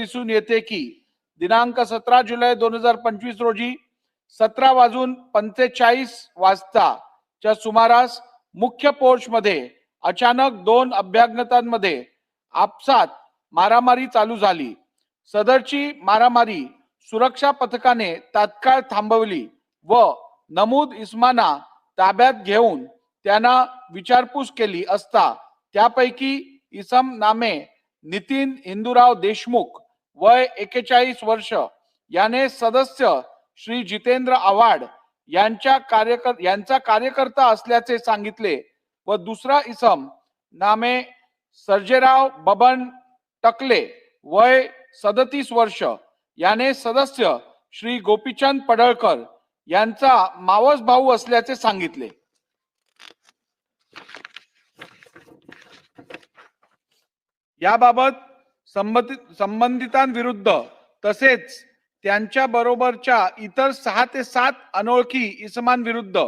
दिसून येते की दिनांक सतरा जुलै दोन हजार पंचवीस रोजी सतरा वाजून पंचेचाळीस वाजताच्या सुमारास मुख्य पोर्च मध्ये अचानक दोन अभ्यागतांमध्ये आपसात मारामारी चालू झाली. सदरची मारामारी सुरक्षा पथकाने तात्काळ थांबवली व नमूद इस्माना ताब्यात घेऊन त्यांना विचारपूस केली असता त्यापैकी इसम नामे नितीन हिंदूराव देशमुख वय एकेचाळीस वर्ष. याने सदस्य श्री जितेंद्र आव्हाड यांच्या कार्यकर यांचा कार्यकर्ता असल्याचे सांगितले व दुसरा इसम नामे सर्जेराव बबन टकले वय सदतीस वर्ष. याने सदस्य श्री गोपीचंद पडळकर यांचा मावस भाऊ असल्याचे सांगितले. याबाबत संबंधित संबंधितांविरुद्ध तसेच त्यांच्या बरोबरच्या इतर सहा ते सात अनोळखी इसमांविरुद्ध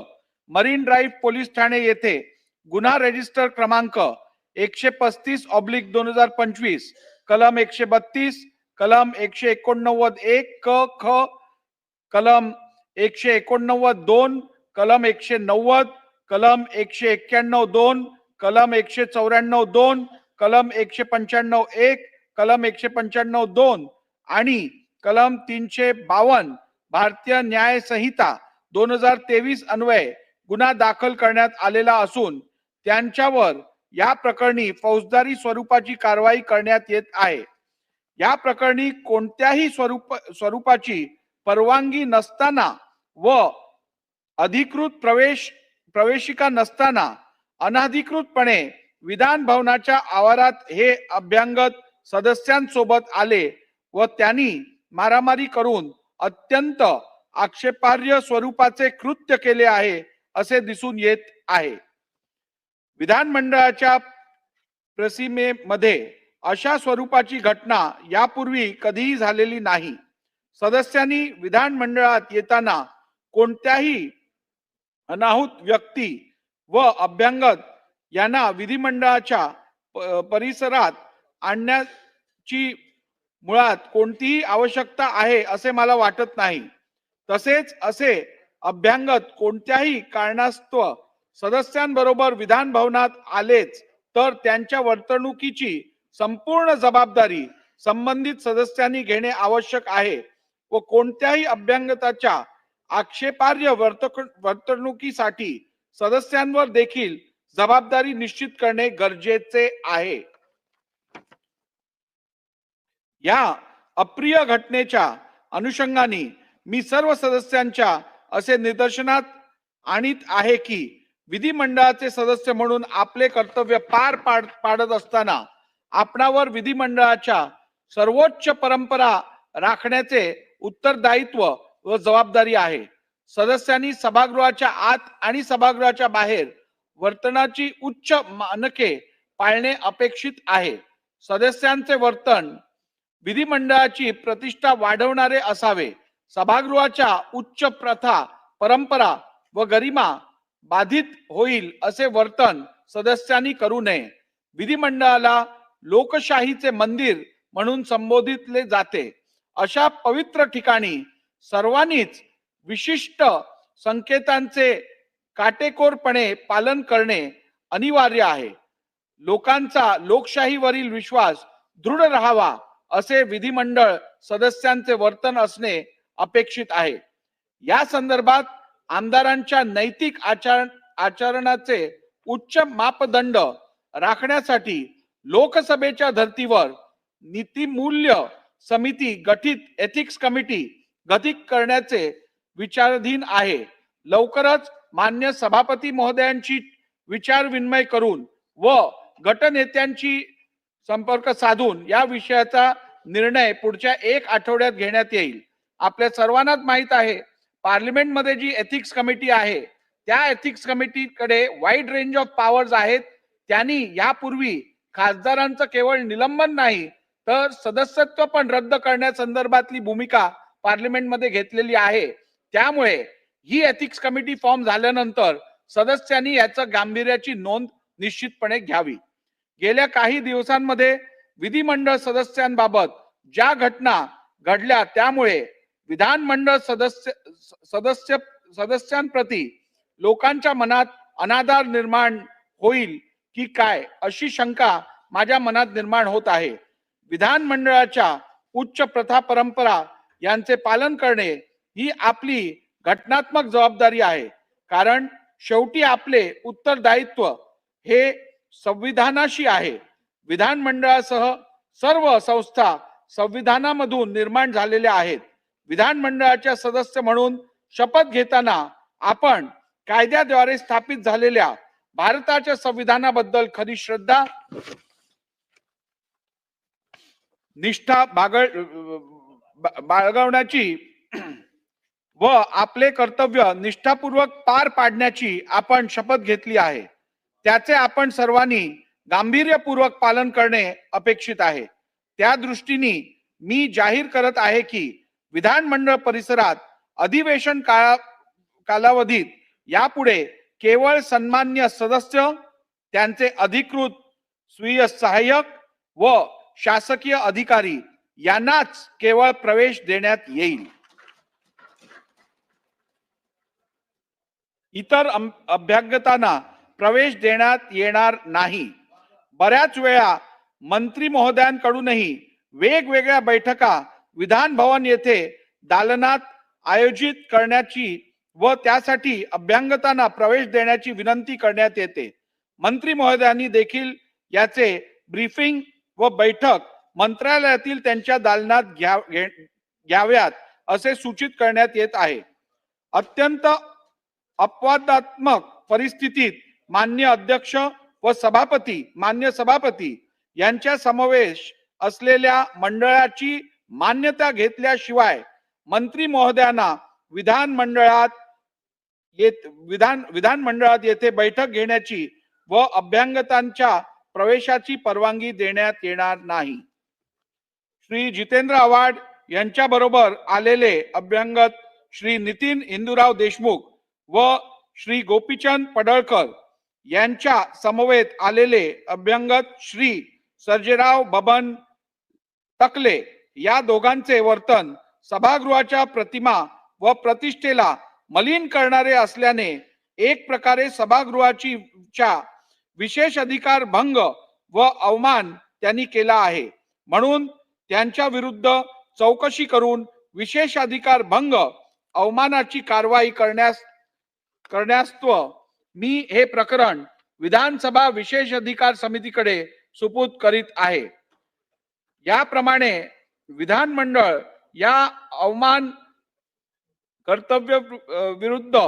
मरीन ड्राईव्ह पोलीस ठाणे येथे गुन्हा रजिस्टर क्रमांक एकशे पस्तीस ऑब्लिक दोन हजार पंचवीस कलम एकशे बत्तीस कलम एकशे एकोणनव्वद एक क ख कलम एकशे एकोणनव्वद दोन कलम एकशे नव्वद कलम एकशे एक्क्याण्णव दोन कलम एकशे चौऱ्याण्णव दोन कलम एकशे पंच्याण्णव एक कलम एकशे पंच्याण्णव दोन आणि कलम तीनशे बावन्न भारतीय न्याय संहिता दोन हजार तेवीस अन्वये गुन्हा दाखल करण्यात आलेला असून त्यांच्यावर या प्रकरणी फौजदारी स्वरूपाची कारवाई करण्यात येत आहे. या प्रकरणी कोणत्याही स्वरूप स्वरूपाची परवानगी नसताना व अधिकृत प्रवेश प्रवेशिका नसताना अनाधिकृतपणे विधान भवनाच्या आवारात हे अभ्यंगत सदस्यांसोबत आले व त्यांनी मारामारी करून अत्यंत आक्षेपार्ह स्वरूपाचे कृत्य केले आहे असे दिसून येत आहे. विधानमंडळाच्या प्रसिमेमध्ये अशा स्वरूपाची घटना यापूर्वी कधीही झालेली नाही. सदस्यांनी विधानमंडळात येताना कोणत्याही अनाहुत व्यक्ती व अभ्यंगत यांना विधिमंडळाच्या परिसरात आणण्यास ची मुळात कोणतीही आवश्यकता आहे असे मला वाटत नाही. तसेच असे अभ्यांगत कोणत्याही कारणास्तव सदस्यांबरोबर विधान भवनात आलेच तर त्यांच्या वर्तणुकीची संपूर्ण जबाबदारी संबंधित सदस्यांनी घेणे आवश्यक आहे व कोणत्याही अभ्यंगताच्या आक्षेपार्ह वर्तक वर्तणुकीसाठी सदस्यांवर देखील जबाबदारी निश्चित करणे गरजेचे आहे. या अप्रिय घटनेच्या अनुषंगाने मी सर्व सदस्यांच्या असे निदर्शनात आणीत आहे की विधिमंडळाचे सदस्य म्हणून आपले कर्तव्य पार पाड पाडत असताना आपणावर विधिमंडळाच्या सर्वोच्च परंपरा राखण्याचे उत्तरदायित्व व जबाबदारी आहे. सदस्यांनी सभागृहाच्या आत आणि सभागृहाच्या बाहेर वर्तनाची उच्च मानके पाळणे अपेक्षित आहे. सदस्यांचे वर्तन विधिमंडळाची प्रतिष्ठा वाढवणारे असावे. सभागृहाच्या उच्च प्रथा परंपरा व गरिमा बाधित होईल असे वर्तन सदस्यांनी करू नये. विधिमंडळाला लोकशाहीचे मंदिर म्हणून संबोधितले जाते. अशा पवित्र ठिकाणी सर्वांनीच विशिष्ट संकेतांचे काटेकोरपणे पालन करणे अनिवार्य आहे. लोकांचा लोकशाहीवरील विश्वास दृढ राहावा. असे विधिमंडळ सदस्यांचे वर्तन असणे अपेक्षित आहे. या संदर्भात आमदारांच्या नैतिक आचरण आचरणाचे उच्च मापदंड राखण्यासाठी लोकसभेच्या धर्तीवर नीतिमूल्य समिती गठित एथिक्स कमिटी गठित करण्याचे विचाराधीन आहे. लवकरच मान्य सभापती महोदयांची विचार विनिमय करून व गटनेत्यांची संपर्क साधून या विषयाचा निर्णय पुढच्या एक आठवड्यात घेण्यात येईल. आपल्या सर्वांनाच माहीत आहे पार्लिमेंटमध्ये जी एथिक्स कमिटी आहे त्या एथिक्स कमिटीकडे वाईड रेंज ऑफ पॉवर्स आहेत. त्यांनी यापूर्वी खासदारांचं केवळ निलंबन नाही तर सदस्यत्व पण रद्द करण्यासंदर्भातली भूमिका पार्लिमेंटमध्ये घेतलेली आहे. त्यामुळे ही एथिक्स कमिटी फॉर्म झाल्यानंतर सदस्यांनी याचं गांभीर्याची नोंद निश्चितपणे घ्यावी. गेल्या काही दिवसांमध्ये विधिमंडळ सदस्यांबाबत ज्या घटना घडल्या त्यामुळे विधानमंडळ सदस्य सदस्य सदस्यांप्रती लोकांच्या मनात अनादार निर्माण होईल की काय अशी शंका माझ्या मनात निर्माण होत आहे. विधानमंडळाच्या उच्च प्रथा परंपरा यांचे पालन करणे ही आपली घटनात्मक जबाबदारी आहे. कारण शेवटी आपले उत्तरदायित्व हे संविधानाशी आहे. विधानमंडळासह सर्व संस्था संविधानामधून निर्माण झालेल्या आहेत. विधानमंडळाच्या सदस्य म्हणून शपथ घेताना आपण कायद्याद्वारे स्थापित झालेल्या भारताच्या संविधानाबद्दल खरी श्रद्धा निष्ठा बागळ बाळगवण्याची व आपले कर्तव्य निष्ठापूर्वक पार पाडण्याची आपण शपथ घेतली आहे. त्याचे आपण सर्वांनी गांभीर्यपूर्वक पालन करणे अपेक्षित आहे. त्या दृष्टीने मी जाहीर करत आहे की विधानमंडळ परिसरात अधिवेशन काळा कालावधीत यापुढे केवळ सन्मान्य सदस्य त्यांचे अधिकृत स्वीय सहाय्यक व शासकीय अधिकारी यांनाच केवळ प्रवेश देण्यात येईल. इतर अम- अभ्यागतांना प्रवेश देण्यात येणार नाही. बऱ्याच वेळा मंत्री महोदयांकडूनही वेगवेगळ्या बैठका विधान भवन येथे दालनात आयोजित करण्याची व त्यासाठी अभ्यांगतांना प्रवेश देण्याची विनंती करण्यात येते. मंत्री महोदयांनी देखील याचे ब्रीफिंग व बैठक मंत्रालयातील त्यांच्या दालनात घ्या घे- घ्याव्यात असे सूचित करण्यात येत आहे. अत्यंत अपवादात्मक परिस्थितीत मान्य अध्यक्ष व सभापती मान्य सभापती यांच्या समावेश असलेल्या मंडळाची मान्यता घेतल्याशिवाय मंत्री महोदयांना विधान मंडळात येत विधान विधान मंडळात येथे बैठक घेण्याची व अभ्यंगतांच्या प्रवेशाची परवानगी देण्यात येणार नाही. श्री जितेंद्र आव्हाड यांच्या बरोबर आलेले अभ्यंगत श्री नितीन इंदुराव देशमुख व श्री गोपीचंद पडळकर यांच्या समवेत आलेले अभ्यंगत श्री सर्जेराव बबन टकले या दोघांचे वर्तन सभागृहाच्या प्रतिमा व प्रतिष्ठेला मलिन करणारे असल्याने एक प्रकारे सभागृहाची च्या विशेष अधिकार भंग व अवमान त्यांनी केला आहे. म्हणून त्यांच्या विरुद्ध चौकशी करून विशेष अधिकार भंग अवमानाची कारवाई करण्यास करण्यास्त्व मी हे प्रकरण विधानसभा विशेष अधिकार समितीकडे सुपूत करीत आहे. याप्रमाणे विधानमंडळ या अवमान कर्तव्य विरुद्ध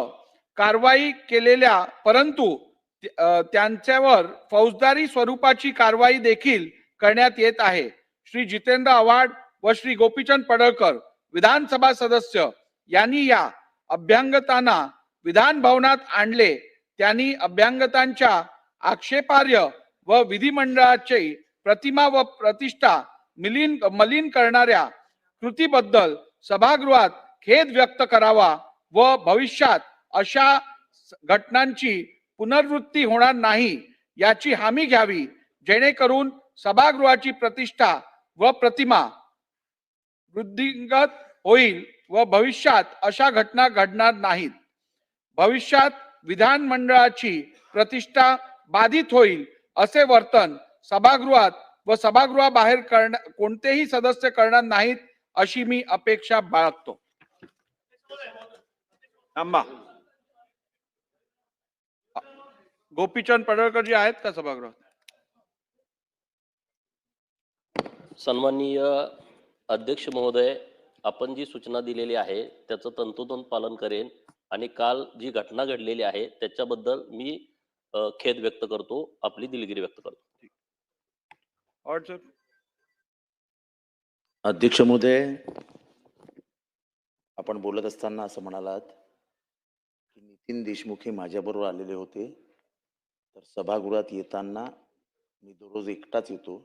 कारवाई केलेल्या परंतु त्यांच्यावर फौजदारी स्वरूपाची कारवाई देखील करण्यात येत आहे. श्री जितेंद्र आव्हाड व श्री गोपीचंद पडळकर विधानसभा सदस्य यांनी या अभ्यंगतांना विधान भवनात आणले. त्यांनी अभ्यांगतांच्या आक्षेपार्ह व विधिमंडळाची प्रतिमा व प्रतिष्ठा मिलीन मलिन करणाऱ्या कृतीबद्दल सभागृहात खेद व्यक्त करावा व भविष्यात अशा घटनांची पुनर्वृत्ती होणार नाही याची हमी घ्यावी जेणेकरून सभागृहाची प्रतिष्ठा व प्रतिमा वृद्धिंगत होईल व भविष्यात अशा घटना घडणार नाहीत. भविष्यात विधानमंडळाची प्रतिष्ठा बाधित होईल असे वर्तन सभागृहात व सभागृहाबाहेर करण कोणतेही सदस्य करणार नाहीत अशी मी अपेक्षा बाळगतो. थांबा. गोपीचंद पडळकर जी आहेत का सभागृहात? सन्माननीय अध्यक्ष महोदय आपण जी सूचना दिलेली आहे त्याचं तंतोतंत पालन करेन. आणि काल जी घटना घडलेली आहे त्याच्याबद्दल मी खेद व्यक्त करतो आपली दिलगिरी व्यक्त करतो. अध्यक्ष महोदय आपण बोलत असताना असं म्हणालात की नितीन देशमुख हे माझ्याबरोबर आलेले होते. तर सभागृहात येताना मी दररोज एकटाच येतो.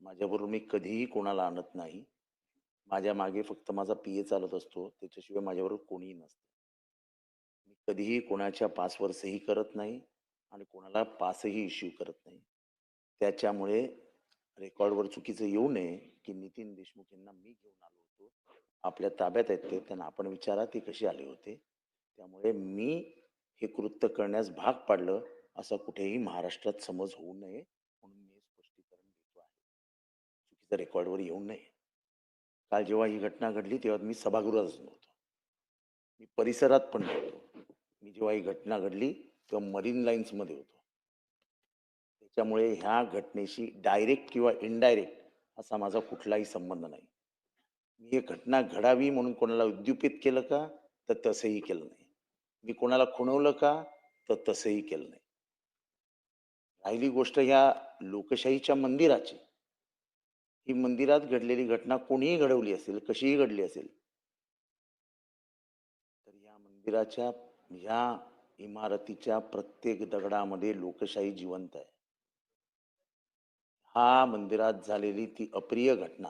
माझ्याबरोबर मी कधीही कोणाला आणत नाही. माझ्या मागे फक्त माझा पी ए चालत असतो. त्याच्याशिवाय माझ्याबरोबर कोणीही नसतं. कधीही कोणाच्या पासवर सही करत नाही आणि कोणाला पासही इश्यू करत नाही. त्याच्यामुळे रेकॉर्डवर चुकीचं येऊ नये की नितीन देशमुख यांना मी घेऊन आलो होतो. आपल्या ताब्यात आहेत ते त्यांना आपण विचारा ते कसे आले होते. त्यामुळे मी हे कृत्य करण्यास भाग पाडलं असं कुठेही महाराष्ट्रात समज होऊ नये म्हणून मी स्पष्टीकरण देतो आहे. चुकीचं रेकॉर्डवर येऊ नये. काल जेव्हा ही घटना घडली तेव्हा मी सभागृहातच नव्हतो. मी परिसरात पण नव्हतो. मी जेव्हा ही घटना घडली तेव्हा मरीन लाईन्समध्ये होतो. त्याच्यामुळे ह्या घटनेशी डायरेक्ट किंवा इनडायरेक्ट असा माझा कुठलाही संबंध नाही. मी ही घटना घडावी म्हणून कोणाला उद्युपित केलं का तर तसंही केलं नाही. मी कोणाला खुणवलं का तर तसंही केलं नाही. राहिली गोष्ट ह्या लोकशाहीच्या मंदिराची. ही मंदिरात घडलेली घटना कोणीही घडवली असेल कशीही घडली असेल तर या मंदिराच्या या इमारतीच्या प्रत्येक दगडामध्ये लोकशाही जिवंत आहे. हा मंदिरात झालेली ती अप्रिय घटना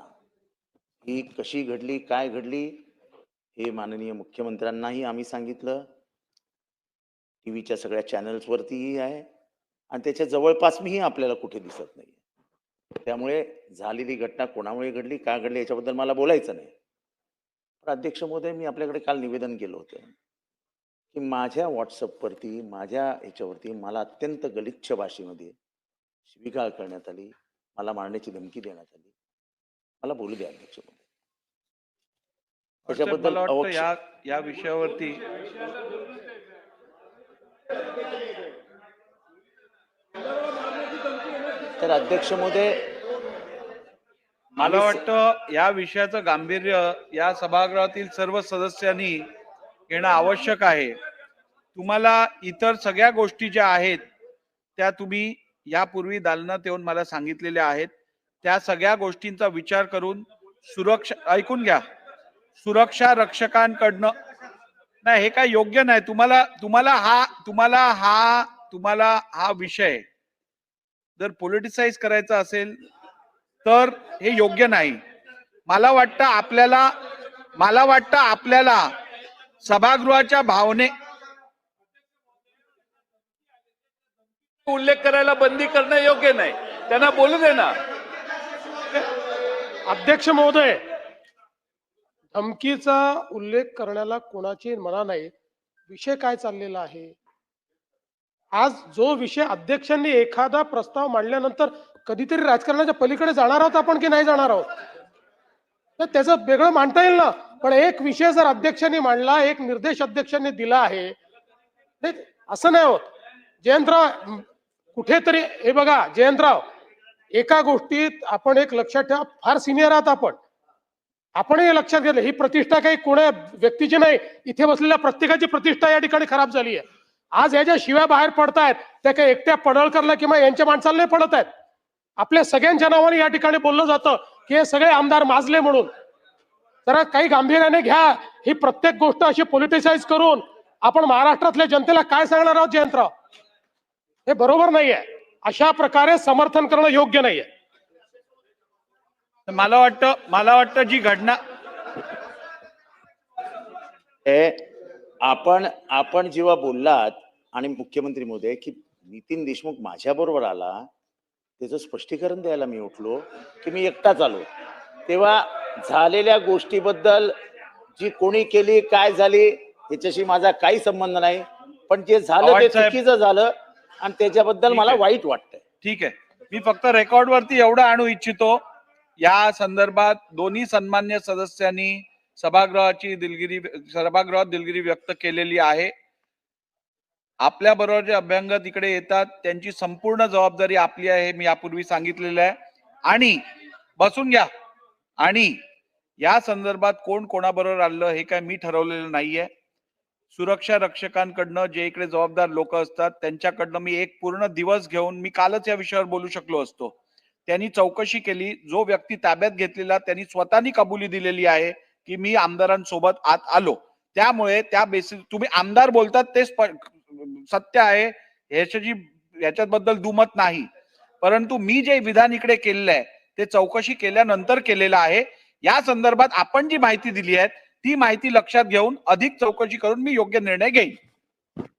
ही कशी घडली काय घडली हे माननीय मुख्यमंत्र्यांनाही आम्ही सांगितलं. टी व्हीच्या सगळ्या चॅनल्सवरतीही आहे आणि त्याच्या जवळपास मीही आपल्याला कुठे दिसत नाही त्यामुळे झालेली घटना कोणामुळे घडली का घडली याच्याबद्दल मला बोलायचं नाही. पण अध्यक्ष महोदय मी आपल्याकडे काल निवेदन केलं होतं. की माझ्या व्हॉट्सअपवरती माझ्या ह्याच्यावरती मला अत्यंत गलिच्छ भाषेमध्ये शिविगाळ करण्यात आली मला मारण्याची धमकी देण्यात आली. मला बोलू द्या अध्यक्ष त्याच्याबद्दल या या विषयावरती तर अध्यक्ष महोदय मला वाटतं या विषयाचं गांभीर्य या सभागृहातील सर्व सदस्यांनी घेणं आवश्यक आहे. तुम्हाला इतर सगळ्या गोष्टी ज्या आहेत त्या तुम्ही यापूर्वी दालनात येऊन मला सांगितलेल्या आहेत. त्या सगळ्या गोष्टींचा विचार करून सुरक्षा ऐकून घ्या. सुरक्षा रक्षकांकडनं नाही हे काय योग्य नाही. तुम्हाला तुम्हाला हा तुम्हाला हा तुम्हाला हा विषय जर पॉलिटिसाइज करायचा असेल तर हे योग्य नाही. मला वाटतं आपल्याला मला वाटतं आपल्याला सभागृहाच्या भावने. उल्लेख करायला बंदी करणं योग्य नाही. त्यांना बोलू दे ना. अध्यक्ष महोदय धमकीचा उल्लेख करण्याला कोणाची मना नाही. विषय काय चाललेला आहे? आज जो विषय अध्यक्षांनी एखादा प्रस्ताव मांडल्यानंतर कधीतरी राजकारणाच्या पलीकडे जाणार आहोत आपण की नाही जाणार आहोत? तर त्याचं वेगळं मांडता येईल ना? पण एक विषय जर अध्यक्षांनी मांडला एक निर्देश अध्यक्षांनी दिला आहे नाही, असं नाही होत. जयंतराव कुठेतरी हे बघा जयंतराव एका गोष्टीत आपण एक लक्षात ठेवा फार सिनियर आहात आपण. आपण हे लक्षात घेतलं ही प्रतिष्ठा काही कोण्या व्यक्तीची नाही. इथे बसलेल्या प्रत्येकाची प्रतिष्ठा या ठिकाणी खराब झाली आहे. आज या ज्या शिव्या बाहेर पडतायत त्या काही एकट्या पडळकरला किंवा यांच्या माणसाला नाही पडत आहेत. आपल्या सगळ्यांच्या नावाने या ठिकाणी बोललं जातं की हे सगळे आमदार माजले म्हणून. जरा काही गांभीर्याने घ्या. ही प्रत्येक गोष्ट अशी पॉलिटिसाइज करून आपण महाराष्ट्रातल्या जनतेला काय सांगणार आहोत जयंतराव? हे बरोबर नाहीये. अशा प्रकारे समर्थन करणं योग्य नाहीये. मला वाटतं मला वाटतं जी घटना हे आपण आपण जेव्हा बोललात आणि मुख्यमंत्री महोदय की नितीन देशमुख माझ्या बरोबर आला त्याचं स्पष्टीकरण द्यायला मी उठलो की मी एकटाच आलो. तेव्हा झालेल्या गोष्टीबद्दल जी कोणी केली काय झाली याच्याशी माझा काही संबंध नाही. पण जे झालं ते. चुकीचं झालं आणि त्याच्याबद्दल मला. वाईट वाटतंय. ठीक आहे. मी फक्त रेकॉर्ड वरती एवढं आणू इच्छितो. या संदर्भात दोन्ही सन्मान्य सदस्यांनी सभागृहाची दिलगिरी सभागृहात दिलगिरी व्यक्त केलेली आहे. आपल्या बरोबर जे अभ्यंगत इकडे येतात त्यांची संपूर्ण जबाबदारी आपली आहे मी यापूर्वी सांगितलेलं आहे. आणि बसून घ्या. आणि या संदर्भात कोण कोणाबरोबर आलं हे काय मी ठरवलेलं नाहीये. सुरक्षा रक्षकांकडनं जे इकडे जबाबदार लोक असतात त्यांच्याकडनं मी एक पूर्ण दिवस घेऊन मी कालच या विषयावर बोलू शकलो असतो. त्यांनी चौकशी केली जो व्यक्ती ताब्यात घेतलेला त्यांनी स्वतःनी कबुली दिलेली आहे की मी आमदारांसोबत आत आलो. त्यामुळे त्या बेसिस तुम्ही आमदार बोलतात ते सत्य आहे ह्याच्याची याच्याबद्दल दुमत नाही. परंतु मी जे विधान इकडे केलेलं आहे ते चौकशी केल्यानंतर केलेलं आहे. या संदर्भात आपण जी माहिती दिली आहे ती माहिती लक्षात घेऊन अधिक चौकशी करून मी योग्य निर्णय घेईन.